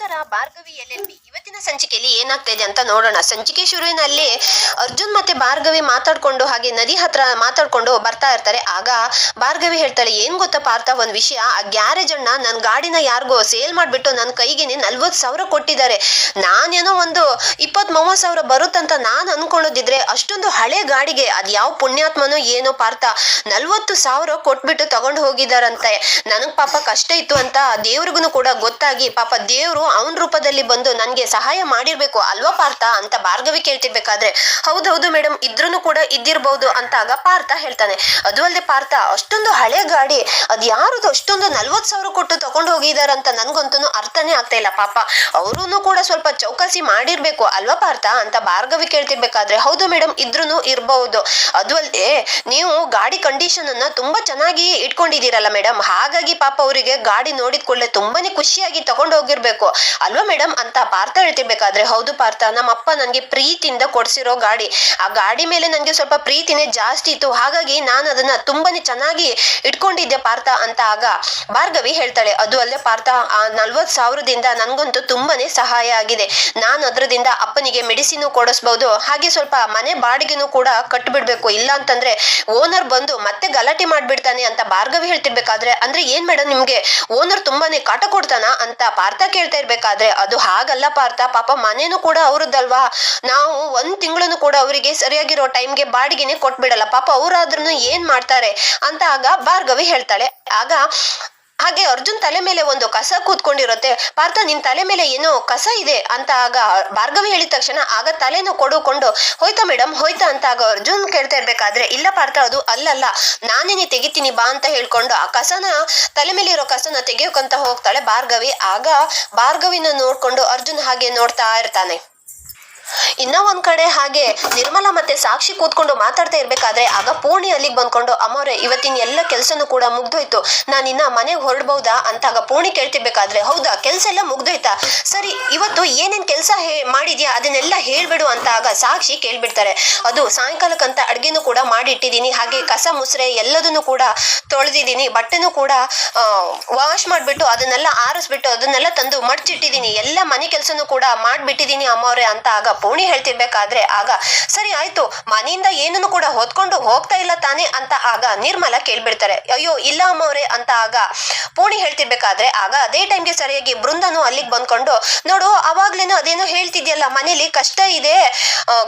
ನಮಸ್ಕಾರ Bhargavi L L B ಇವತ್ತಿನ ಸಂಚಿಕೆಯಲ್ಲಿ ಏನಾಗ್ತಾ ಇದೆ ಅಂತ ನೋಡೋಣ. ಸಂಚಿಕೆ ಶುರುವಿನಲ್ಲಿ ಅರ್ಜುನ್ ಮತ್ತೆ ಭಾರ್ಗವಿ ಮಾತಾಡ್ಕೊಂಡು ಹಾಗೆ ನದಿ ಹತ್ರ ಮಾತಾಡ್ಕೊಂಡು ಬರ್ತಾ ಇರ್ತಾರೆ. ಆಗ ಭಾರ್ಗವಿ ಹೇಳ್ತಾಳೆ, ಏನ್ ಗೊತ್ತಾ ಪಾರ್ಥ, ಒಂದ್ ವಿಷಯ. ಆ ಗ್ಯಾರೇಜ್ ಅಣ್ಣ ನನ್ ಗಾಡಿನ ಯಾರಿಗೋ ಸೇಲ್ ಮಾಡ್ಬಿಟ್ಟು ನನ್ನ ಕೈಗೆ ನಲ್ವತ್ ಸಾವಿರ ಕೊಟ್ಟಿದ್ದಾರೆ. ನಾನೇನೋ ಒಂದು ಇಪ್ಪತ್ ಮೂವತ್ ಸಾವಿರ ಬರುತ್ತಂತ ನಾನು ಅನ್ಕೊಳ್ಳೋದಿದ್ರೆ ಅಷ್ಟೊಂದು ಹಳೆ ಗಾಡಿಗೆ ಅದ್ ಯಾವ ಪುಣ್ಯಾತ್ಮನೋ ಏನೋ ಪಾರ್ಥ ನಲ್ವತ್ತು ಸಾವಿರ ಕೊಟ್ಬಿಟ್ಟು ತಗೊಂಡು ಹೋಗಿದಾರಂತೆ ನನಗ್ ಪಾಪ ಕಷ್ಟ ಇತ್ತು ಅಂತ ದೇವ್ರಿಗೂ ಕೂಡ ಗೊತ್ತಾಗಿ ಪಾಪ ದೇವ್ರು ಅವನ ರೂಪದಲ್ಲಿ ಬಂದು ನನಗೆ ಸಹಾಯ ಮಾಡಿರ್ಬೇಕು ಅಲ್ವಾ ಪಾರ್ಥ ಅಂತ ಭಾರ್ಗವಿ ಕೇಳ್ತಿರ್ಬೇಕಾದ್ರೆ, ಹೌದೌದು ಮೇಡಮ್ ಇದ್ರೂ ಕೂಡ ಇದ್ದಿರ್ಬಹುದು ಅಂತ ಆಗ ಪಾರ್ಥ ಹೇಳ್ತಾನೆ. ಅದು ಅಲ್ಲದೆ ಪಾರ್ಥ, ಅಷ್ಟೊಂದು ಹಳೆ ಗಾಡಿ, ಅದು ಯಾರದು ಅಷ್ಟೊಂದು ನಲ್ವತ್ತು ಸಾವಿರ ಕೊಟ್ಟು ತಗೊಂಡು ಹೋಗಿದಾರಂತ ನನಗಂತೂ ಅರ್ಥನೇ ಆಗ್ತಾ ಇಲ್ಲ ಪಾಪ. ಅವರೂ ಕೂಡ ಸ್ವಲ್ಪ ಚೌಕಾಸಿ ಮಾಡಿರ್ಬೇಕು ಅಲ್ವಾ ಪಾರ್ಥ ಅಂತ ಭಾರ್ಗವಿ ಕೇಳ್ತಿರ್ಬೇಕಾದ್ರೆ, ಹೌದು ಮೇಡಮ್ ಇದ್ರೂ ಇರಬಹುದು ಅದು ಅಲ್ಲದೆ ನೀವು ಗಾಡಿ ಕಂಡೀಷನ್ ಅನ್ನ ತುಂಬಾ ಚೆನ್ನಾಗಿ ಇಟ್ಕೊಂಡಿದ್ದೀರಲ್ಲ ಮೇಡಮ್ ಹಾಗಾಗಿ ಪಾಪ ಅವರಿಗೆ ಗಾಡಿ ನೋಡಿದ ಕೂಡಲೇ ತುಂಬಾನೇ ಖುಷಿಯಾಗಿ ತಗೊಂಡು ಹೋಗಿರ್ಬೇಕು. ಅಲ್ವಾ ಮೇಡಮ್? ಅಂತ ಪಾರ್ಥ ಹೇಳ್ತಿರ್ಬೇಕಾದ್ರೆ, ಹೌದು ಪಾರ್ಥ ನಮ್ಮ ಅಪ್ಪ ನನ್ಗೆ ಪ್ರೀತಿಯಿಂದ ಕೊಡ್ಸಿರೋ ಗಾಡಿ. ಆ ಗಾಡಿ ಮೇಲೆ ನನಗೆ ಸ್ವಲ್ಪ ಪ್ರೀತಿನೇ ಜಾಸ್ತಿ ಇತ್ತು. ಹಾಗಾಗಿ ನಾನು ಅದನ್ನ ತುಂಬಾನೇ ಚೆನ್ನಾಗಿ ಇಟ್ಕೊಂಡಿದ್ದೆ ಪಾರ್ಥ ಅಂತ ಆಗ ಭಾರ್ಗವಿ ಹೇಳ್ತಾಳೆ, ಅದು ಅಲ್ಲೇ ಪಾರ್ಥ, ಆ ನಲ್ವತ್ತು ಸಾವಿರದಿಂದ ನನ್ಗಂತೂ ತುಂಬಾನೇ ಸಹಾಯ ಆಗಿದೆ. ನಾನು ಅದರದಿಂದ ಅಪ್ಪನಿಗೆ ಮೆಡಿಸಿನ್ ಕೊಡಿಸ್ಬಹುದು ಹಾಗೆ ಸ್ವಲ್ಪ ಮನೆ ಬಾಡಿಗೆನೂ ಕೂಡ ಕಟ್ಟಿಬಿಡ್ಬೇಕು ಇಲ್ಲ ಅಂತಂದ್ರೆ ಓನರ್ ಬಂದು ಮತ್ತೆ ಗಲಾಟೆ ಮಾಡ್ಬಿಡ್ತಾನೆ ಅಂತ ಭಾರ್ಗವಿ ಹೇಳ್ತಿರ್ಬೇಕಾದ್ರೆ, ಅಂದ್ರೆ ಏನ್ ಮೇಡಮ್ ನಿಮ್ಗೆ? ಓನರ್ ತುಂಬಾನೇ ಕಾಟ ಕೊಡ್ತಾನ ಅಂತ ಪಾರ್ಥ ಕೇಳ್ತಾ ಇರ್ಬೇಕಾದ್ರೆ ಅದು ಹಾಗಲ್ಲ ಪಾರ್ಥ. ಪಾಪ ಮನೇನು ಕೂಡ ಅವ್ರದ್ದಲ್ವಾ? ನಾವು ಒಂದ್ ತಿಂಗಳನ್ನು ಕೂಡ ಅವರಿಗೆ ಸರಿಯಾಗಿರೋ ಟೈಮ್ಗೆ ಬಾಡಿಗೆನೆ ಕೊಟ್ಬಿಡಲ್ಲ. ಪಾಪ ಅವ್ರಾದ್ರೂ ಏನ್ ಮಾಡ್ತಾರೆ? ಅಂತ ಆಗ ಭಾರ್ಗವಿ ಹೇಳ್ತಾಳೆ. ಆಗ ಹಾಗೆ ಅರ್ಜುನ್ ತಲೆ ಮೇಲೆ ಒಂದು ಕಸ ಕೂತ್ಕೊಂಡಿರುತ್ತೆ. ಪಾರ್ಥ, ನಿನ್ ತಲೆ ಮೇಲೆ ಏನೋ ಕಸ ಇದೆ ಅಂತ ಆಗ ಭಾರ್ಗವಿ ಹೇಳಿದ ತಕ್ಷಣ ಆಗ ತಲೆನೂ ಕೊಡುಕೊಂಡು, ಹೋಯ್ತಾ ಮೇಡಮ್ ಹೋಯ್ತಾ ಅಂತ ಆಗ ಅರ್ಜುನ್ ಕೇಳ್ತಾ ಇರ್ಬೇಕಾದ್ರೆ, ಇಲ್ಲ ಪಾರ್ಥ, ಅದು ಅಲ್ಲಲ್ಲ, ನಾನೇನೆ ತೆಗಿತೀನಿ ಬಾ ಅಂತ ಹೇಳ್ಕೊಂಡು ಆ ಕಸನ, ತಲೆ ಮೇಲೆ ಇರೋ ಕಸನ ತೆಗಿಯೋಕಂತ ಹೋಗ್ತಾಳೆ ಭಾರ್ಗವಿ. ಆಗ ಭಾರ್ಗವಿನ ನೋಡ್ಕೊಂಡು ಅರ್ಜುನ್ ಹಾಗೆ ನೋಡ್ತಾ ಇರ್ತಾನೆ. ಇನ್ನ ಒಂದ್ ಕಡೆ ಹಾಗೆ ನಿರ್ಮಲಾ ಮತ್ತೆ ಸಾಕ್ಷಿ ಕೂತ್ಕೊಂಡು ಮಾತಾಡ್ತಾ ಇರ್ಬೇಕಾದ್ರೆ ಆಗ ಪೂರ್ಣಿ ಅಲ್ಲಿಗೆ ಬಂದ್ಕೊಂಡು, ಅಮ್ಮವ್ರೆ, ಇವತ್ತಿನ ಎಲ್ಲ ಕೆಲ್ಸನೂ ಕೂಡ ಮುಗ್ದೋಯ್ತು. ನಾನು ಇನ್ನ ಮನೆಗೆ ಹೊರಡ್ಬಹುದಾ ಅಂತ ಆಗ ಪೂರ್ಣಿ ಕೇಳ್ತಿರ್ಬೇಕಾದ್ರೆ, ಹೌದಾ, ಕೆಲಸ ಎಲ್ಲ ಮುಗ್ದೋಯ್ತಾ? ಸರಿ, ಇವತ್ತು ಏನೇನ್ ಕೆಲಸ ಮಾಡಿದ್ಯಾ ಅದನ್ನೆಲ್ಲ ಹೇಳ್ಬಿಡು ಅಂತ ಆಗ ಸಾಕ್ಷಿ ಕೇಳ್ಬಿಡ್ತಾರೆ. ಅದು ಸಾಯಂಕಾಲಕ್ಕಂತ ಅಡ್ಗೆನೂ ಕೂಡ ಮಾಡಿಟ್ಟಿದ್ದೀನಿ. ಹಾಗೆ ಕಸ ಮುಸ್ರೆ ಎಲ್ಲದನ್ನು ಕೂಡ ತೊಳೆದಿದ್ದೀನಿ. ಬಟ್ಟೆನೂ ಕೂಡ ವಾಶ್ ಮಾಡಿಬಿಟ್ಟು ಅದನ್ನೆಲ್ಲ ಆರಿಸ್ಬಿಟ್ಟು ಅದನ್ನೆಲ್ಲ ತಂದು ಮಡ್ಚಿಟ್ಟಿದ್ದೀನಿ. ಎಲ್ಲ ಮನೆ ಕೆಲಸನೂ ಕೂಡ ಮಾಡ್ಬಿಟ್ಟಿದ್ದೀನಿ ಅಮ್ಮವ್ರೆ ಅಂತ ಆಗ ಪೂರ್ಣಿ ಹೇಳ್ತಿರ್ಬೇಕಾದ್ರೆ ಆಗ, ಸರಿ ಆಯ್ತು, ಮನೆಯಿಂದ ಏನನ್ನು ಕೂಡ ಹೊತ್ಕೊಂಡು ಹೋಗ್ತಾ ಇಲ್ಲ ತಾನೆ ಅಂತ ಆಗ ನಿರ್ಮಲ ಕೇಳ್ಬಿಡ್ತಾರೆ. ಅಯ್ಯೋ, ಇಲ್ಲ ಅಮ್ಮವ್ರೆ ಅಂತ ಆಗ ಪೋಣಿ ಹೇಳ್ತಿರ್ಬೇಕಾದ್ರೆ ಆಗ ಅದೇ ಟೈಮ್ಗೆ ಸರಿಯಾಗಿ ಬೃಂದನು ಅಲ್ಲಿಗೆ ಬಂದ್ಕೊಂಡು, ನೋಡು, ಅವಾಗ್ಲೇನು ಅದೇನೋ ಹೇಳ್ತಿದ್ಯಲ್ಲ, ಮನೇಲಿ ಕಷ್ಟ ಇದೆ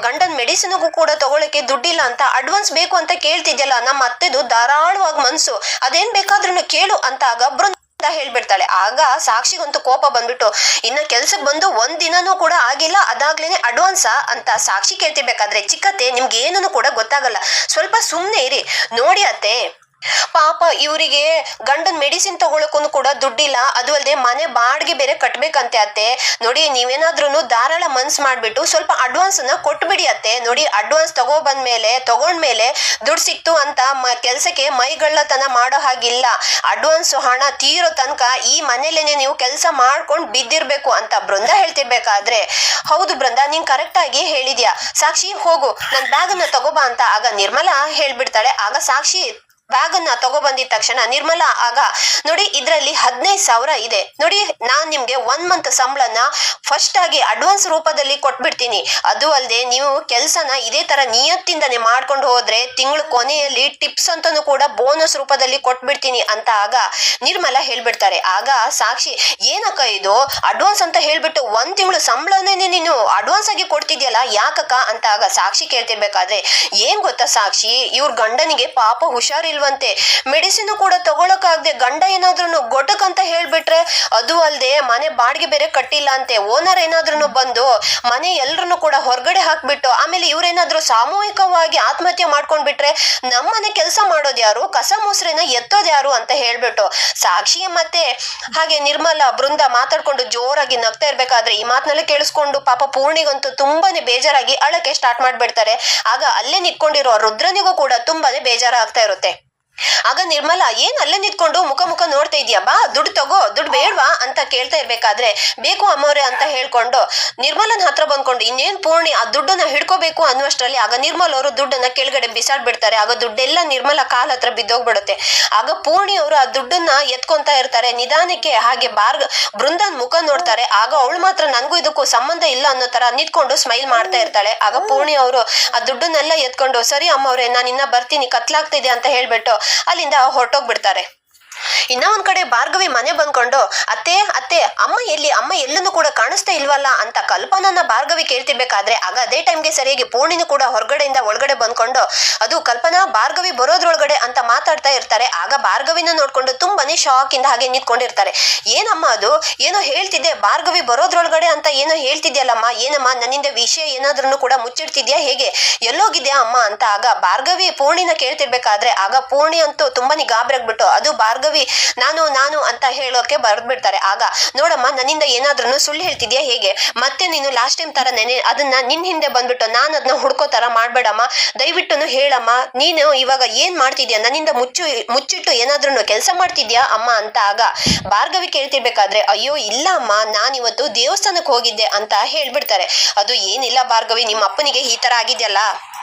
ಗಂಡನ ಮೆಡಿಸಿನ್ಗೂ ಕೂಡ ತಗೊಳಕ್ಕೆ ದುಡ್ಡಿಲ್ಲ ಅಂತ ಅಡ್ವಾನ್ಸ್ ಬೇಕು ಅಂತ ಕೇಳ್ತಿದ್ಯಲ್ಲ, ನಮ್ಮ ಅತ್ತೆದು ಧಾರಾಳವಾಗಿ ಮನ್ಸು, ಅದೇನ್ ಬೇಕಾದ್ರೂ ಕೇಳು ಅಂತ ಆಗ ಬೃಂದ ಹೇಳ್ಬಿಡ್ತಾಳೆ. ಆಗ ಸಾಕ್ಷಿಗಂತೂ ಕೋಪ ಬಂದ್ಬಿಟ್ಟು, ಇನ್ನ ಕೆಲ್ಸಕ್ಕೆ ಬಂದು ಒಂದ್ ದಿನನೂ ಕೂಡ ಆಗಿಲ್ಲ, ಅದಾಗ್ಲೇನೆ ಅಡ್ವಾನ್ಸಾ ಅಂತ ಸಾಕ್ಷಿ ಕೇಳ್ತಿರ್ಬೇಕಾದ್ರೆ ಚಿಕ್ಕತ್ತೆ ನಿಮ್ಗೆ ಏನನ್ನು ಕೂಡ ಗೊತ್ತಾಗಲ್ಲ. ಸ್ವಲ್ಪ ಸುಮ್ಮನೆ ಇರಿ. ನೋಡಿ ಅತ್ತೆ ಪಾಪ ಇವರಿಗೆ ಗಂಡನ್ ಮೆಡಿಸಿನ್ ತಗೊಳಕ್ಕೂ ಕೂಡ ದುಡ್ಡಿಲ್ಲ. ಅದು ಅಲ್ಲದೆ ಮನೆ ಬಾಡಿಗೆ ಬೇರೆ ಕಟ್ಬೇಕಂತೆ ಅತ್ತೆ. ನೋಡಿ ನೀವೇನಾದ್ರೂ ಧಾರಾಳ ಮನ್ಸ್ ಮಾಡ್ಬಿಟ್ಟು ಸ್ವಲ್ಪ ಅಡ್ವಾನ್ಸ್ ಅನ್ನ ಕೊಟ್ಬಿಡಿ ಅತ್ತೆ. ನೋಡಿ ಅಡ್ವಾನ್ಸ್ ತಗೋ ಬಂದ ಬಂದ್ಮೇಲೆ, ತಗೊಂಡ್ಮೇಲೆ ದುಡ್ಡು ಸಿಕ್ತು ಅಂತ ಕೆಲ್ಸಕ್ಕೆ ಮೈಗಳ್ಳತನ ಮಾಡೋ ಹಾಗಿಲ್ಲ. ಅಡ್ವಾನ್ಸ್ ಹಣ ತೀರೋ ತನಕ ಈ ಮನೇಲೇನೆ ನೀವು ಕೆಲಸ ಮಾಡ್ಕೊಂಡು ಬಿದ್ದಿರ್ಬೇಕು ಅಂತ ಬೃಂದ ಹೇಳ್ತಿರ್ಬೇಕಾದ್ರೆ. ಹೌದು ಬೃಂದ, ನೀನ್ ಕರೆಕ್ಟ್ ಆಗಿ ಹೇಳಿದ್ಯಾ. ಸಾಕ್ಷಿ, ಹೋಗು. ನನ್ ಬ್ಯಾಗ್ ಅನ್ನ ತಗೋಬಾ ಅಂತ. ಆಗ ನಿರ್ಮಲಾ ಹೇಳ್ಬಿಡ್ತಾಳೆ. ಆಗ ಸಾಕ್ಷಿ ಬ್ಯಾಗ್ ಅನ್ನ ತಗೊಬಂದಿದ ತಕ್ಷಣ ನಿರ್ಮಲಾ ಆಗ, ನೋಡಿ, ಇದ್ರಲ್ಲಿ ಹದಿನೈದು ಸಾವಿರ ಇದೆ. ನೋಡಿ, ನಾನ್ ನಿಮ್ಗೆ ಒನ್ ಮಂತ್ ಸಂಬಳನ ಫಸ್ಟ್ ಆಗಿ ಅಡ್ವಾನ್ಸ್ ರೂಪದಲ್ಲಿ ಕೊಟ್ಬಿಡ್ತೀನಿ. ಅದು ಅಲ್ಲದೆ ನೀವು ಕೆಲಸನ ಇದೇ ತರ ನಿಯತ್ತಿಂದನೇ ಮಾಡ್ಕೊಂಡು ಹೋದ್ರೆ ತಿಂಗಳ ಕೊನೆಯಲ್ಲಿ ಟಿಪ್ಸ್ ಅಂತಾನು ಕೂಡ ಬೋನಸ್ ರೂಪದಲ್ಲಿ ಕೊಟ್ಬಿಡ್ತೀನಿ ಅಂತ ಆಗ ನಿರ್ಮಲಾ ಹೇಳ್ಬಿಡ್ತಾರೆ. ಆಗ ಸಾಕ್ಷಿ, ಏನಕ್ಕ ಇದು? ಅಡ್ವಾನ್ಸ್ ಅಂತ ಹೇಳ್ಬಿಟ್ಟು ಒಂದ್ ತಿಂಗಳು ಸಂಬಳನೇ ನೀನು ಅಡ್ವಾನ್ಸ್ ಆಗಿ ಕೊಡ್ತಿದ್ಯಲ್ಲ, ಯಾಕಕ್ಕ? ಅಂತ ಆಗ ಸಾಕ್ಷಿ ಕೇಳ್ತಿರ್ಬೇಕಾದ್ರೆ, ಏನ್ ಗೊತ್ತಾ ಸಾಕ್ಷಿ? ಇವ್ರ ಗಂಡನಿಗೆ ಪಾಪ ಹುಷಾರಿಲ್ವಂತೆ ಮೆಡಿಸಿನ್ ಕೂಡ ತಗೊಳಕಾಗ್ದೆ ಗಂಡ ಏನಾದ್ರೂ ಗೊಟಕ್ ಅಂತ ಹೇಳ್ಬಿಟ್ರೆ ಅದು ಅಲ್ಲದೆ ಮನೆ ಬಾಡಿಗೆ ಬೇರೆ ಕಟ್ಟಿಲ್ಲ ಅಂತೆ ಓನರ್ ಏನಾದ್ರೂ ಬಂದು ಮನೆ ಎಲ್ರನ್ನು ಕೂಡ ಹೊರಗಡೆ ಹಾಕ್ಬಿಟ್ಟು ಆಮೇಲೆ ಇವರೇನಾದ್ರೂ ಸಾಮೂಹಿಕವಾಗಿ ಆತ್ಮಹತ್ಯೆ ಮಾಡ್ಕೊಂಡ್ಬಿಟ್ರೆ ನಮ್ಮನೆ ಕೆಲಸ ಮಾಡೋದು ಯಾರು? ಕಸ ಮುಸ್ರೆನ ಎತ್ತೋದು ಯಾರು ಅಂತ ಹೇಳ್ಬಿಟ್ಟು. ಸಾಕ್ಷಿ ಮತ್ತೆ ಹಾಗೆ ನಿರ್ಮಲ, ಬೃಂದ ಮಾತಾಡ್ಕೊಂಡು ಜೋರಾಗಿ ನಗ್ತಾ ಇರ್ಬೇಕಾದ್ರೆ ಈ ಮಾತನ್ನೆಲ್ಲ ಕೇಳಿಸ್ಕೊಂಡು ಪಾಪ ಪೂರ್ಣಿಗಂತೂ ತುಂಬಾನೇ ಬೇಜಾರಾಗಿ ಅಳಕ್ಕೆ ಸ್ಟಾರ್ಟ್ ಮಾಡ್ಬಿಡ್ತಾರೆ. ಆಗ ಅಲ್ಲೇ ನಿಂತ್ಕೊಂಡಿರೋ ರುದ್ರನಿಗೂ ಕೂಡ ತುಂಬಾನೇ ಬೇಜಾರಾಗ್ತಾ ಇರುತ್ತೆ. ಆಗ ನಿರ್ಮಲಾ, ಏನ್ ಅಲ್ಲೇ ನಿಂತ್ಕೊಂಡು ಮುಖ ಮುಖ ನೋಡ್ತಾ ಇದೀಯಾ ಬಾ, ದುಡ್ಡು ತಗೋ, ದುಡ್ಡು ಬೇಡವಾ? ಅಂತ ಕೇಳ್ತಾ ಇರ್ಬೇಕಾದ್ರೆ, ಬೇಕು ಅಮ್ಮವ್ರೆ, ಅಂತ ಹೇಳ್ಕೊಂಡು ನಿರ್ಮಲನ ಹತ್ರ ಬಂದ್ಕೊಂಡು, ಇನ್ನೇನ್ ಪೂರ್ಣಿ, ಆ ದುಡ್ಡನ್ನ ಹಿಡ್ಕೋಬೇಕು ಅನ್ನುವಷ್ಟರಲ್ಲಿ ಆಗ ನಿರ್ಮಲ್ ಅವರು ದುಡ್ಡನ್ನ ಕೆಳಗಡೆ ಬಿಸಾಡ್ಬಿಡ್ತಾರೆ. ಆಗ ದುಡ್ಡೆಲ್ಲ ನಿರ್ಮಲ ಕಾಲ್ ಹತ್ರ ಬಿದ್ದೋಗ್ಬಿಡುತ್ತೆ. ಆಗ ಪೂರ್ಣಿ ಅವರು ಆ ದುಡ್ಡನ್ನ ಎತ್ಕೊಂತಾ ಇರ್ತಾರೆ. ನಿಧಾನಕ್ಕೆ ಹಾಗೆ ಬಾರ್ಗ, ಬೃಂದನ್ ಮುಖ ನೋಡ್ತಾರೆ. ಆಗ ಅವಳು ಮಾತ್ರ ನನಗೂ ಇದಕ್ಕೂ ಸಂಬಂಧ ಇಲ್ಲ ಅನ್ನೋ ತರ ನಿಂತ್ಕೊಂಡು ಸ್ಮೈಲ್ ಮಾಡ್ತಾ ಇರ್ತಾಳೆ. ಆಗ ಪೂರ್ಣಿ ಅವರು ಆ ದುಡ್ಡನ್ನೆಲ್ಲ ಎತ್ಕೊಂಡು, ಸರಿ ಅಮ್ಮವ್ರೆ ನಾನು ಇನ್ನ ಬರ್ತೀನಿ, ಕತ್ಲಾಗ್ತಿದೆ, ಅಂತ ಹೇಳ್ಬಿಟ್ಟು ಅಲ್ಲಿಂದ ಹೊರಟೋಗ್ಬಿಡ್ತಾರೆ. ಇನ್ನ ಒಂದ್ ಕಡೆ ಭಾರ್ಗವಿ ಮನೆ ಬಂದ್ಕೊಂಡು, ಅತ್ತೆ ಅತ್ತೆ, ಅಮ್ಮ ಎಲ್ಲಿ? ಅಮ್ಮ ಎಲ್ಲನೂ ಕೂಡ ಕಾಣಿಸ್ತಾ ಇಲ್ವಲ್ಲ? ಅಂತ ಕಲ್ಪನನ್ನ ಭಾರ್ಗವಿ ಕೇಳ್ತಿರ್ಬೇಕಾದ್ರೆ, ಆಗ ಅದೇ ಟೈಮ್ಗೆ ಸರಿಯಾಗಿ ಪೂರ್ಣಿನೂ ಕೂಡ ಹೊರಗಡೆಯಿಂದ ಒಳಗಡೆ ಬಂದ್ಕೊಂಡು, ಅದು ಕಲ್ಪನಾ, ಭಾರ್ಗವಿ ಬರೋದ್ರೊಳಗಡೆ ಅಂತ ಮಾತಾಡ್ತಾ ಇರ್ತಾರೆ. ಆಗ ಭಾರ್ಗವಿನ ನೋಡ್ಕೊಂಡು ತುಂಬಾನೇ ಶಾಕ್ ಇಂದ ಹಾಗೆ ನಿಂತ್ಕೊಂಡಿರ್ತಾರೆ. ಏನಮ್ಮ ಅದು? ಏನೋ ಹೇಳ್ತಿದ್ದೆ, ಭಾರ್ಗವಿ ಬರೋದ್ರೊಳಗಡೆ ಅಂತ ಏನೋ ಹೇಳ್ತಿದ್ಯಲ್ಲಮ್ಮ? ಏನಮ್ಮ, ನನ್ನಿಂದ ವಿಷಯ ಏನಾದ್ರೂ ಕೂಡ ಮುಚ್ಚಿಡ್ತಿದ್ಯಾ? ಹೇಗೆ? ಎಲ್ಲೋಗಿದ್ಯಾ ಅಮ್ಮ? ಅಂತ ಆಗ ಭಾರ್ಗವಿ ಪೂರ್ಣಿನ ಕೇಳ್ತಿರ್ಬೇಕಾದ್ರೆ, ಆಗ ಪೂರ್ಣಿ ಅಂತೂ ತುಂಬಾನೇ ಗಾಬರಿಯಾಗ್ಬಿಟ್ಟು ಅದು ಭಾರ್ಗವಿ ನಾನು ನಾನು ಅಂತ ಹೇಳೋಕೆ ಬರ್ದ್ಬಿಡ್ತಾರೆ. ಆಗ, ನೋಡಮ್ಮ, ನನ್ನಿಂದ ಏನಾದ್ರೂ ಸುಳ್ಳು ಹೇಳ್ತಿದ್ಯಾ ಹೇಗೆ? ಮತ್ತೆ ನೀನು ಲಾಸ್ಟ್ ಟೈಮ್ ತರ ನೆನೆ, ಅದನ್ನ ನಿನ್ ಹಿಂದೆ ಬಂದ್ಬಿಟ್ಟು ನಾನು ಅದನ್ನ ಹುಡ್ಕೋ ತರ ಮಾಡ್ಬೇಡಮ್ಮ. ದಯವಿಟ್ಟು ಹೇಳಮ್ಮ, ನೀನು ಇವಾಗ ಏನ್ ಮಾಡ್ತಿದ್ಯಾ? ನನ್ನಿಂದ ಮುಚ್ಚು, ಮುಚ್ಚಿಟ್ಟು ಏನಾದ್ರೂ ಕೆಲಸ ಮಾಡ್ತಿದ್ಯಾ ಅಮ್ಮ ಅಂತ ಆಗ ಭಾರ್ಗವಿ ಕೇಳ್ತಿರ್ಬೇಕಾದ್ರೆ, ಅಯ್ಯೋ ಇಲ್ಲ ಅಮ್ಮ ನಾನಿವತ್ತು ದೇವಸ್ಥಾನಕ್ಕೆ ಹೋಗಿದ್ದೆ ಅಂತ ಹೇಳ್ಬಿಡ್ತಾರೆ. ಅದು ಏನಿಲ್ಲ ಭಾರ್ಗವಿ, ನಿಮ್ಮ ಅಪ್ಪನಿಗೆ ಈ ತರ ಆಗಿದ್ಯಲ್ಲ?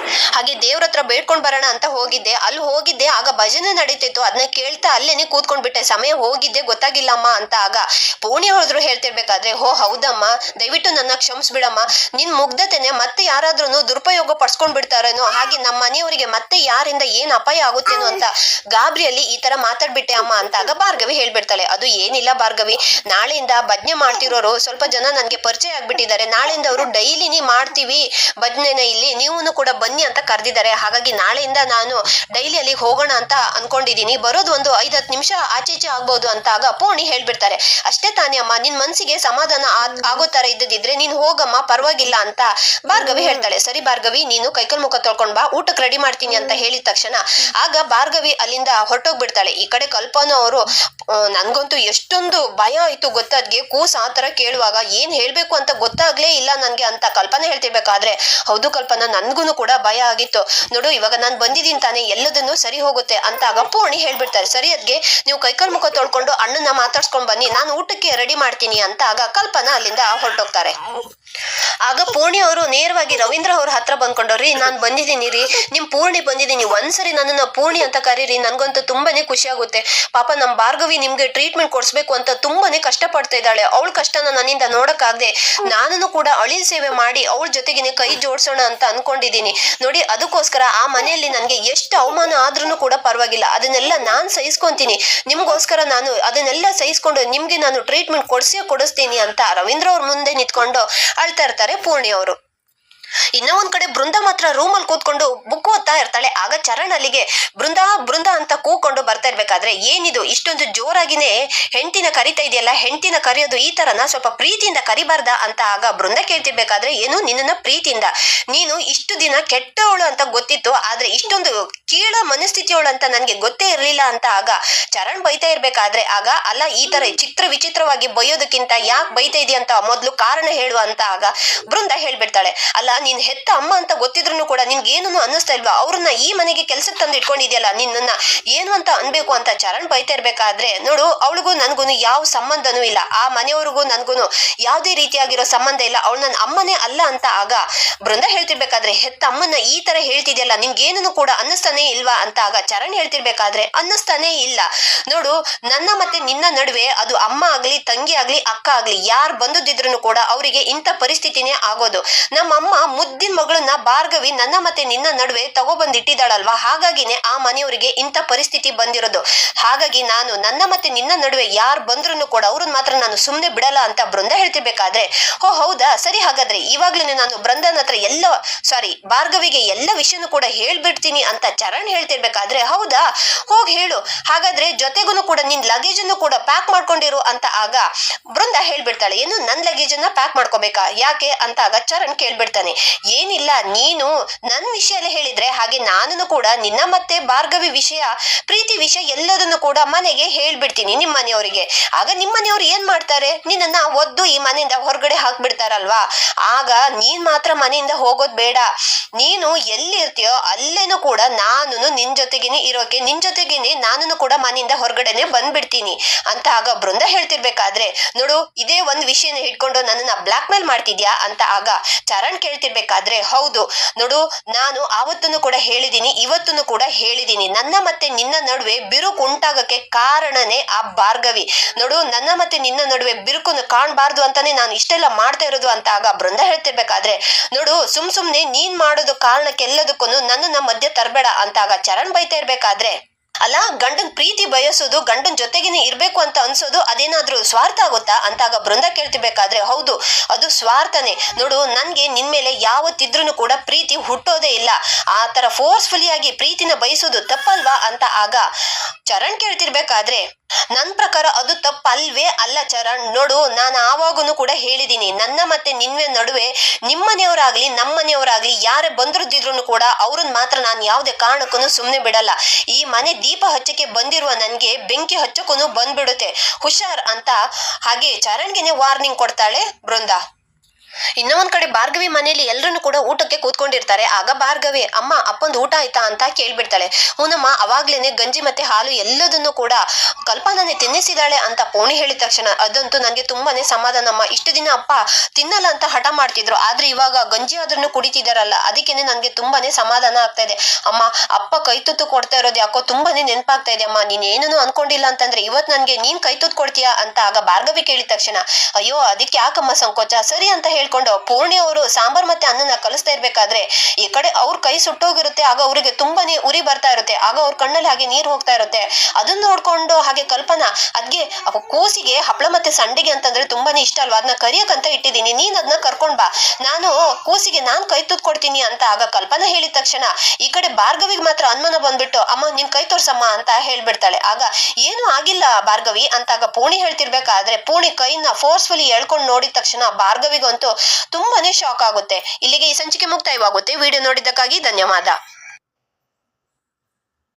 ಹಾಗೆ ದೇವ್ರ ಹತ್ರ ಬೇಡ್ಕೊಂಡ್ ಬರೋಣ ಅಂತ ಹೋಗಿದ್ದೆ. ಅಲ್ಲಿ ಹೋಗಿದ್ದೆ, ಆಗ ಭಜನೆ ನಡೀತಿತ್ತು. ಅದನ್ನ ಕೇಳ್ತಾ ಅಲ್ಲೇನೆ ಕೂತ್ಕೊಂಡ್ಬಿಟ್ಟೆ. ಸಮಯ ಹೋಗಿದ್ದೆ, ಗೊತ್ತಾಗಿಲ್ಲಮ್ಮ ಅಂತ ಆಗ ಪೋಣಿ ಹೋದ್ರು ಹೇಳ್ತಿರ್ಬೇಕಾದ್ರೆ, ಹೋ, ಹೌದಮ್ಮ, ದಯವಿಟ್ಟು ನನ್ನ ಕ್ಷಮಿಸ್ಬಿಡಮ್ಮ. ನಿನ್ ಮುಗ್ಧತೆನೆ ಮತ್ತೆ ಯಾರಾದ್ರೂ ದುರುಪಯೋಗ ಪಡ್ಸ್ಕೊಂಡ್ ಬಿಡ್ತಾರೇನೋ ಹಾಗೆ ನಮ್ಮ ಮನೆಯವರಿಗೆ ಮತ್ತೆ ಯಾರಿಂದ ಏನ್ ಅಪಾಯ ಆಗುತ್ತೇನೋ ಅಂತ ಗಾಬರಿಯಲ್ಲಿ ಈ ತರ ಮಾತಾಡ್ಬಿಟ್ಟೆ ಅಮ್ಮ ಅಂತ ಆಗ ಭಾರ್ಗವಿ ಹೇಳ್ಬಿಡ್ತಾಳೆ. ಅದು ಏನಿಲ್ಲ ಭಾರ್ಗವಿ. ನಾಳೆಯಿಂದ ಭಜ್ನೆ ಮಾಡ್ತಿರೋರು ಸ್ವಲ್ಪ ಜನ ನನ್ಗೆ ಪರಿಚಯ ಆಗ್ಬಿಟ್ಟಿದ್ದಾರೆ. ನಾಳೆಯಿಂದ ಅವರು ಡೈಲಿ ನೀ ಮಾಡ್ತೀವಿ ಭಜ್ನೆನ ಇಲ್ಲಿ. ನೀವು ಕೂಡ ಬನ್ನಿ ಅಂತ ಕರೆದಿದ್ದಾರೆ. ಹಾಗಾಗಿ ನಾಳೆಯಿಂದ ನಾನು ಡೈಲಿ ಅಲ್ಲಿ ಹೋಗೋಣ ಅಂತ ಅನ್ಕೊಂಡಿದ್ದೀನಿ. ಬರೋದು ಒಂದು ಐದ್ ಹತ್ತು ನಿಮಿಷ ಆಚೆ ಈಚೆ ಆಗ್ಬೋದು ಅಂತ ಆಗ ಪೋಣಿ ಹೇಳ್ಬಿಡ್ತಾರೆ. ಅಷ್ಟೇ ತಾನೇ ಅಮ್ಮ ನಿನ್ ಮನ್ಸಿಗೆ ಸಮಾಧಾನ ಆಗ್- ಆಗೋ ತರ ಇದ್ದಿದ್ರೆ ನೀನ್ ಹೋಗಮ್ಮ ಪರವಾಗಿಲ್ಲ ಅಂತ ಭಾರ್ಗವಿ ಹೇಳ್ತಾಳೆ. ಸರಿ ಭಾರ್ಗವಿ ನೀನು ಕೈಕಲ್ ಮುಖ ತೊಳ್ಕೊಂಡ್ ಬಾ ಊಟಕ್ಕೆ ರೆಡಿ ಮಾಡ್ತೀನಿ ಅಂತ ಹೇಳಿದ ತಕ್ಷಣ ಆಗ ಭಾರ್ಗವಿ ಅಲ್ಲಿಂದ ಹೊರಟೋಗ್ಬಿಡ್ತಾಳೆ. ಈ ಕಡೆ ಕಲ್ಪನಾ ಅವರು ನನ್ಗಂತೂ ಎಷ್ಟೊಂದು ಭಯ ಆಯ್ತು ಗೊತ್ತಾದ್ಗೆ. ಕೂಸ್ ಆ ತರ ಕೇಳುವಾಗ ಏನ್ ಹೇಳ್ಬೇಕು ಅಂತ ಗೊತ್ತಾಗ್ಲೇ ಇಲ್ಲ ನನ್ಗೆ ಅಂತ ಕಲ್ಪನೆ ಹೇಳ್ತಿರ್ಬೇಕಾದ್ರೆ ಹೌದು ಕಲ್ಪನಾ ನನ್ಗೂ ಕೂಡ ಭಯ ಆಗಿತ್ತು. ನೋಡು, ಇವಾಗ ನಾನು ಬಂದಿದ್ದೀನಿ ತಾನೆ, ಎಲ್ಲದನ್ನು ಸರಿ ಹೋಗುತ್ತೆ ಅಂತ ಆಗ ಪೂರ್ಣಿ ಹೇಳ್ಬಿಡ್ತಾರೆ. ಸರಿ ಅದ್ಗೆ, ನೀವು ಕೈಕಾಲ್ ಮುಖ ತೊಳ್ಕೊಂಡು ಅಣ್ಣನ ಮಾತಾಡ್ಸ್ಕೊಂಡ್ ಬನ್ನಿ, ನಾನು ಊಟಕ್ಕೆ ರೆಡಿ ಮಾಡ್ತೀನಿ ಅಂತ ಆಗ ಕಲ್ಪನಾ ಅಲ್ಲಿಂದ ಹೊರಟೋಗ್ತಾರೆ. ಆಗ ಪೂರ್ಣಿ ಅವರು ನೇರವಾಗಿ ರವೀಂದ್ರ ಅವ್ರ ಹತ್ರ ಬಂದ್ಕೊಂಡವ್ರಿ, ನಾನ್ ಬಂದಿದ್ದೀನಿ ರೀ, ನಿಮ್ ಪೂರ್ಣಿ ಬಂದಿದ್ದೀನಿ, ಒಂದ್ಸರಿ ನನ್ನನ್ನು ಪೂರ್ಣಿ ಅಂತ ಕರೀರಿ, ನನ್ಗಂತೂ ತುಂಬಾನೇ ಖುಷಿ ಆಗುತ್ತೆ. ಪಾಪ ನಮ್ಮ ಭಾರ್ಗವಿ ನಿಮಗೆ ಟ್ರೀಟ್ಮೆಂಟ್ ಕೊಡ್ಸ್ಬೇಕು ಅಂತ ತುಂಬಾನೇ ಕಷ್ಟಪಡ್ತಾ ಇದ್ದಾಳೆ. ಅವಳ ಕಷ್ಟನ ನನ್ನಿಂದ ನೋಡೋಕ್ಕಾಗದೆ ನಾನು ಕೂಡ ಅಳಿಲ್ ಸೇವೆ ಮಾಡಿ ಅವಳ ಜೊತೆಗಿನೇ ಕೈ ಜೋಡ್ಸೋಣ ಅಂತ ಅನ್ಕೊಂಡಿದ್ದೀನಿ. ನೋಡಿ, ಅದಕ್ಕೋಸ್ಕರ ಆ ಮನೆಯಲ್ಲಿ ನನಗೆ ಎಷ್ಟು ಅವಮಾನ ಆದ್ರೂ ಕೂಡ ಪರವಾಗಿಲ್ಲ. ಅದನ್ನೆಲ್ಲ ನಾನು ಸಹಿಸ್ಕೊಂತೀನಿ. ನಿಮಗೋಸ್ಕರ ನಾನು ಅದನ್ನೆಲ್ಲ ಸಹಿಸ್ಕೊಂಡು ನಿಮಗೆ ನಾನು ಟ್ರೀಟ್ಮೆಂಟ್ ಕೊಡ್ಸೇ ಕೊಡಿಸ್ತೀನಿ ಅಂತ ರವೀಂದ್ರ ಅವ್ರ ಮುಂದೆ ನಿಂತ್ಕೊಂಡು ಅಳ್ತಾ ಇರ್ತಾರೆ ಪೂರ್ಣಿ ಅವರು. ಇನ್ನ ಒಂದ್ ಕಡೆ ಬೃಂದ ಮಾತ್ರ ರೂಮಲ್ಲಿ ಕೂತ್ಕೊಂಡು ಬುಕ್ ಓದ್ತಾ ಇರ್ತಾಳೆ. ಆಗ ಚರಣ್ ಅಲ್ಲಿಗೆ ಬೃಂದ ಬೃಂದ ಅಂತ ಕೂಕೊಂಡು ಬರ್ತಾ ಇರ್ಬೇಕಾದ್ರೆ ಏನಿದು? ಇಷ್ಟೊಂದು ಜೋರಾಗಿನೇ ಹೆಂಡತಿನ ಕರಿತಾ ಇದೆಯಲ್ಲ? ಹೆಂಡತಿನ ಕರೆಯೋದು ಈ ತರನ? ಸ್ವಲ್ಪ ಪ್ರೀತಿಯಿಂದ ಕರಿಬಾರ್ದ? ಅಂತ ಆಗ ಬೃಂದ ಕೇಳ್ತಿರ್ಬೇಕಾದ್ರೆ, ಏನು? ನಿನ್ನನ್ನ ಪ್ರೀತಿಯಿಂದ. ನೀನು ಇಷ್ಟು ದಿನ ಕೆಟ್ಟವಳು ಅಂತ ಗೊತ್ತಿತ್ತು, ಆದ್ರೆ ಇಷ್ಟೊಂದು ಕೀಳ ಮನಸ್ಥಿತಿಯವಳು ಅಂತ ನನ್ಗೆ ಗೊತ್ತೇ ಇರ್ಲಿಲ್ಲ ಅಂತ ಆಗ ಚರಣ್ ಬೈತಾ ಇರ್ಬೇಕಾದ್ರೆ, ಆಗ ಅಲ್ಲ, ಈ ತರ ಚಿತ್ರ ವಿಚಿತ್ರವಾಗಿ ಬೈಯೋದಕ್ಕಿಂತ ಯಾಕೆ ಬೈತಾ ಇದೀಯ ಅಂತ ಮೊದಲು ಕಾರಣ ಹೇಳುವ ಅಂತ ಆಗ ಬೃಂದ ಹೇಳ್ಬಿಡ್ತಾಳೆ. ಅಲ್ಲ ನೀನ್ ಹೆತ್ತ ಅಮ್ಮ ಅಂತ ಗೊತ್ತಿದ್ರು ಕೂಡ ನಿನ್ಗೆ ಏನನ್ನು ಅನ್ನಿಸ್ತಾ ಇಲ್ವಾ? ಅವ್ರನ್ನ ಈ ಮನೆಗೆ ಕೆಲ್ಸಕ್ಕೆ ತಂದು ಇಟ್ಕೊಂಡಿದ್ಯಲ್ಲ, ನಿನ್ನನ್ನ ಏನು ಅಂತ ಅನ್ಬೇಕು ಅಂತ ಚರಣ್ ಬೈತಾ ಇರ್ಬೇಕಾದ್ರೆ, ನೋಡು, ಅವಳಿಗೂ ನನ್ಗೂ ಯಾವ ಸಂಬಂಧನೂ ಇಲ್ಲ. ಆ ಮನೆಯವ್ರಿಗೂ ನನ್ಗೂ ಯಾವುದೇ ರೀತಿಯಾಗಿರೋ ಸಂಬಂಧ ಇಲ್ಲ. ಅವಳು ನನ್ನ ಅಮ್ಮನೇ ಅಲ್ಲ ಅಂತ ಆಗ ಬೃಂದ ಹೇಳ್ತಿರ್ಬೇಕಾದ್ರೆ, ಹೆತ್ತ ಅಮ್ಮನ ಈ ತರ ಹೇಳ್ತಿದ್ಯಲ್ಲ ನಿಮ್ಗೇನೂ ಕೂಡ ಅನ್ನಿಸ್ತಾನೆ ಇಲ್ವಾ ಅಂತ ಆಗ ಚರಣ್ ಹೇಳ್ತಿರ್ಬೇಕಾದ್ರೆ, ಅನ್ನಿಸ್ತಾನೆ ಇಲ್ಲ. ನೋಡು, ನನ್ನ ಮತ್ತೆ ನಿನ್ನ ನಡುವೆ ಅದು ಅಮ್ಮ ಆಗ್ಲಿ, ತಂಗಿ ಆಗ್ಲಿ, ಅಕ್ಕ ಆಗ್ಲಿ, ಯಾರು ಬಂದದಿದ್ರು ಕೂಡ ಅವರಿಗೆ ಇಂಥ ಪರಿಸ್ಥಿತಿನೇ ಆಗೋದು. ನಮ್ಮ ಅಮ್ಮ ಮುದ್ದಿನ ಮಗಳನ್ನ ಭಾರ್ಗವಿ ನನ್ನ ಮತ್ತೆ ನಿನ್ನ ನಡುವೆ ತಗೋಬಂದಿಟ್ಟಿದ್ದಾಳಲ್ವಾ? ಹಾಗಾಗಿನೇ ಆ ಮನೆಯವರಿಗೆ ಇಂಥ ಪರಿಸ್ಥಿತಿ ಬಂದಿರೋದು. ಹಾಗಾಗಿ ನಾನು ನನ್ನ ಮತ್ತೆ ನಿನ್ನ ನಡುವೆ ಯಾರು ಬಂದ್ರು ಕೂಡ ಅವ್ರನ್ನ ಮಾತ್ರ ನಾನು ಸುಮ್ಮನೆ ಬಿಡಲ್ಲ ಅಂತ ಬೃಂದ ಹೇಳ್ತಿರ್ಬೇಕಾದ್ರೆ. ಓ ಹೌದಾ? ಸರಿ ಹಾಗಾದ್ರೆ ಇವಾಗ್ಲೇ ನಾನು ಬೃಂದನ ಹತ್ರ ಎಲ್ಲ ಸಾರಿ ಭಾರ್ಗವಿಗೆ ಎಲ್ಲ ವಿಷಯನೂ ಕೂಡ ಹೇಳ್ಬಿಡ್ತೀನಿ ಅಂತ ಚರಣ್ ಹೇಳ್ತಿರ್ಬೇಕಾದ್ರೆ ಹೌದಾ? ಹೋಗಿ ಹೇಳು. ಹಾಗಾದ್ರೆ ಜೊತೆಗೂ ಕೂಡ ನಿನ್ ಲಗೇಜ್ ಅನ್ನು ಕೂಡ ಪ್ಯಾಕ್ ಮಾಡ್ಕೊಂಡಿರು ಅಂತ ಆಗ ಬೃಂದ ಹೇಳ್ಬಿಡ್ತಾಳೆ. ಏನು ನನ್ನ ಲಗೇಜ್ ಅನ್ನ ಪ್ಯಾಕ್ ಮಾಡ್ಕೋಬೇಕಾ? ಯಾಕೆ? ಅಂತ ಆಗ ಚರಣ್ ಕೇಳ್ಬಿಡ್ತಾನೆ. ಏನಿಲ್ಲ, ನೀನು ನನ್ನ ವಿಷಯ ಹೇಳಿದ್ರೆ ಹಾಗೆ ನಾನು ಕೂಡ ನಿನ್ನ ಮತ್ತೆ ಭಾರ್ಗವಿ ವಿಷಯ, ಪ್ರೀತಿ ವಿಷಯ ಎಲ್ಲದನ್ನು ಕೂಡ ಮನೆಗೆ ಹೇಳ್ಬಿಡ್ತೀನಿ ನಿಮ್ಮ ಮನೆಯವರಿಗೆ. ಆಗ ನಿಮ್ಮ ಮನೆಯವ್ರು ಏನ್ ಮಾಡ್ತಾರೆ? ನಿನ್ನನ್ನ ಒದ್ದು ಈ ಮನೆಯಿಂದ ಹೊರಗಡೆ ಹಾಕ್ಬಿಡ್ತಾರಲ್ವಾ? ಆಗ ನೀನ್ ಮಾತ್ರ ಮನೆಯಿಂದ ಹೋಗೋದ್ ಬೇಡ. ನೀನು ಎಲ್ಲಿ ಇರ್ತೀಯೋ ಅಲ್ಲೇನೂ ಕೂಡ ನಾನು ನಿನ್ ಜೊತೆಗೇನೆ ಇರೋಕೆ, ನಿನ್ ಜೊತೆಗೇನೆ ನಾನು ಕೂಡ ಮನೆಯಿಂದ ಹೊರಗಡೆನೆ ಬಂದ್ಬಿಡ್ತೀನಿ ಅಂತ ಆಗ ಬೃಂದ ಹೇಳ್ತಿರ್ಬೇಕಾದ್ರೆ, ನೋಡು, ಇದೇ ಒಂದ್ ವಿಷಯನ ಹಿಡ್ಕೊಂಡು ನನ್ನನ್ನ ಬ್ಲಾಕ್ ಮೇಲ್ ಮಾಡ್ತಿದ್ಯಾ ಅಂತ ಆಗ ಚರಣ್ ಕೇಳ್ತಿರ್ಬೇಕಾದ್ರೆ ಹೌದು. ನೋಡು, ನಾನು ಆವತ್ತನ್ನು ಕೂಡ ಹೇಳಿದೀನಿ ಇವತ್ತನ್ನು ಕೂಡ ಹೇಳಿದೀನಿ. ನನ್ನ ಮತ್ತೆ ನಿನ್ನ ನಡುವೆ ಬಿರುಕು ಉಂಟಾಗಕ್ಕೆ ಕಾರಣನೇ ಆ ಭಾರ್ಗವಿ. ನೋಡು, ನನ್ನ ಮತ್ತೆ ನಿನ್ನ ನಡುವೆ ಬಿರುಕನ್ನು ಕಾಣಬಾರ್ದು ಅಂತಾನೆ ನಾನು ಇಷ್ಟೆಲ್ಲ ಮಾಡ್ತಾ ಇರೋದು ಅಂತ ಆಗ ಬೃಂದ ಹೇಳ್ತಿರ್ಬೇಕಾದ್ರೆ, ನೋಡು ಸುಮ್ ಸುಮ್ನೆ ನೀನ್ ಮಾಡೋದು ಕಾರಣಕ್ಕೆಲ್ಲದಕ್ಕೂ ನನ್ನನ್ನ ಮಧ್ಯೆ ತರಬೇಡ ಅಂತಾಗ ಚರಣ್ ಬೈತಾ ಇರ್ಬೇಕಾದ್ರೆ ಅಲ್ಲ, ಗಂಡನ್ ಪ್ರೀತಿ ಬಯಸೋದು, ಗಂಡನ್ ಜೊತೆಗೇನೆ ಇರ್ಬೇಕು ಅಂತ ಅನ್ಸೋದು ಅದೇನಾದ್ರೂ ಸ್ವಾರ್ಥ ಆಗುತ್ತಾ ಅಂತಾಗ ಬೃಂದ ಕೇಳ್ತಿಬೇಕಾದ್ರೆ ಹೌದು, ಅದು ಸ್ವಾರ್ಥನೆ. ನೋಡು, ನನ್ಗೆ ನಿನ್ ಮೇಲೆ ಯಾವತ್ತಿದ್ರೂ ಕೂಡ ಪ್ರೀತಿ ಹುಟ್ಟೋದೇ ಇಲ್ಲ. ಆ ತರ ಫೋರ್ಸ್ಫುಲಿ ಆಗಿ ಪ್ರೀತಿನ ಬಯಸೋದು ತಪ್ಪಲ್ವಾ ಅಂತ ಆಗ ಚರಣ್ ಕೇಳ್ತಿರ್ಬೇಕಾದ್ರೆ, ನನ್ ಪ್ರಕಾರ ಅದು ತಪ್ಪಲ್ವೇ ಅಲ್ಲ ಚರಣ್. ನೋಡು, ನಾನು ಆವಾಗೂ ಕೂಡ ಹೇಳಿದೀನಿ, ನನ್ನ ಮತ್ತೆ ನಿನ್ವೆ ನಡುವೆ ನಿಮ್ಮನೆಯವರಾಗ್ಲಿ, ನಮ್ಮನೆಯವರಾಗ್ಲಿ, ಯಾರೇ ಬಂದಿರುದಿದ್ರು ಕೂಡ ಅವ್ರನ್ನ ಮಾತ್ರ ನಾನು ಯಾವುದೇ ಕಾರಣಕ್ಕೂ ಸುಮ್ಮನೆ ಬಿಡಲ್ಲ. ಈ ಮನೆ ದೀಪ ಹಚ್ಚಕ್ಕೆ ಬಂದಿರುವ ನನಗೆ ಬೆಂಕಿ ಹಚ್ಚಕ್ಕೂ ಬಂದ್ಬಿಡುತ್ತೆ. ಹುಷಾರ್ ಅಂತ ಹಾಗೆ ಚರಣ್ಗೆನೆ ವಾರ್ನಿಂಗ್ ಕೊಡ್ತಾಳೆ ಬೃಂದಾ. ಇನ್ನ ಒಂದ್ ಕಡೆ ಭಾರ್ಗವಿ ಮನೆಯಲ್ಲಿ ಎಲ್ಲರೂ ಕೂಡ ಊಟಕ್ಕೆ ಕೂತ್ಕೊಂಡಿರ್ತಾರೆ. ಆಗ ಭಾರ್ಗವಿ, ಅಮ್ಮ, ಅಪ್ಪಂದು ಊಟ ಆಯ್ತಾ? ಅಂತ ಕೇಳ್ಬಿಡ್ತಾಳೆ. ಹೂನಮ್ಮ, ಅವಾಗ್ಲೇನೆ ಗಂಜಿ ಮತ್ತೆ ಹಾಲು ಎಲ್ಲದನ್ನು ಕೂಡ ಕಲ್ಪನಾನೆ ತಿನ್ನಿಸಿದಾಳೆ ಅಂತ ಪೋಣಿ ಹೇಳಿದ ತಕ್ಷಣ. ಅದಂತೂ ನನಗೆ ತುಂಬಾನೇ ಸಮಾಧಾನಮ್ಮ. ಇಷ್ಟು ದಿನ ಅಪ್ಪ ತಿನ್ನಲ್ಲ ಅಂತ ಹಠ ಮಾಡ್ತಿದ್ರು. ಆದ್ರೆ ಇವಾಗ ಗಂಜಿ ಆದ್ರೂ ಕುಡಿತಿದಾರಲ್ಲ. ಅದಕ್ಕೇನೆ ನನಗೆ ತುಂಬಾನೇ ಸಮಾಧಾನ ಆಗ್ತಾ ಇದೆ. ಅಮ್ಮ, ಅಪ್ಪ ಕೈ ತುತ್ತು ಕೊಡ್ತಾ ಇರೋದು ಯಾಕೋ ತುಂಬಾನೇ ನೆನಪಾಗ್ತಾ ಇದೆ. ಅಮ್ಮ ನೀನ್ ಏನೂ ಅನ್ಕೊಂಡಿಲ್ಲ ಅಂತಂದ್ರೆ ಇವತ್ತು ನನಗೆ ನೀನ್ ಕೈ ತುತ್ತು ಕೊಡ್ತೀಯಾ? ಅಂತ ಆಗ ಭಾರ್ಗವಿ ಕೇಳಿದ ತಕ್ಷಣ. ಅಯ್ಯೋ, ಅದಕ್ಕೆ ಯಾಕಮ್ಮ ಸಂಕೋಚ? ಸರಿ ಅಂತ ಹೇಳ್ಕೊಂಡು ಪೂರ್ಣಿ ಅವರು ಸಾಂಬಾರ್ ಮತ್ತೆ ಅನ್ನನ ಕಲಿಸ್ತಾ ಇರ್ಬೇಕಾದ್ರೆ ಈ ಕಡೆ ಅವ್ರ ಕೈ ಸುಟ್ಟೋಗಿರುತ್ತೆ, ಆಗ ಅವರಿಗೆ ತುಂಬಾನೇ ಉರಿ ಬರ್ತಾ ಇರುತ್ತೆ, ಆಗ ಅವ್ರ ಕಣ್ಣಲ್ಲಿ ಹಾಗೆ ನೀರು ಹೋಗ್ತಾ ಇರುತ್ತೆ. ಅದನ್ನ ನೋಡ್ಕೊಂಡು ಹಾಗೆ ಕಲ್ಪನಾ, ಅದ್ಗೆ ಕೂಸಿಗೆ ಹಪ್ಪಳ ಮತ್ತೆ ಸಂಡಿಗೆ ಅಂತಂದ್ರೆ ತುಂಬಾನೇ ಇಷ್ಟ ಅಲ್ವಾ? ಅದನ್ನ ಕರಿಯಕಂತ ಇಟ್ಟಿದ್ದೀನಿ, ನೀನ್ ಅದನ್ನ ಕರ್ಕೊಂಡ್ ಬಾ. ನಾನು ಕೂಸಿಗೆ ನಾನ್ ಕೈ ತುತ್ ಕೊಡ್ತೀನಿ ಅಂತ ಆಗ ಕಲ್ಪನಾ ಹೇಳಿದ ತಕ್ಷಣ ಈ ಕಡೆ ಭಾರ್ಗವಿಗೆ ಮಾತ್ರ ಅನುಮಾನ ಬಂದ್ಬಿಟ್ಟು, ಅಮ್ಮ, ನಿನ್ ಕೈ ತೋರ್ಸಮ್ಮ ಅಂತ ಹೇಳ್ಬಿಡ್ತಾಳೆ. ಆಗ, ಏನು ಆಗಿಲ್ಲ ಭಾರ್ಗವಿ ಅಂತಾಗ ಪೂಣಿ ಹೇಳ್ತಿರ್ಬೇಕಾದ್ರೆ ಪೂಣಿ ಕೈನ ಫೋರ್ಸ್ಫುಲಿ ಎಳ್ಕೊಂಡು ನೋಡಿದ ತಕ್ಷಣ ಭಾರ್ಗವಿಗಂತೂ ತುಂಬಾನೇ ಶಾಕ್ ಆಗುತ್ತೆ. ಇಲ್ಲಿಗೆ ಈ ಸಂಚಿಕೆ ಮುಕ್ತಾಯವಾಗುತ್ತೆ. ವಿಡಿಯೋ ನೋಡಿದ್ದಕ್ಕಾಗಿ ಧನ್ಯವಾದ.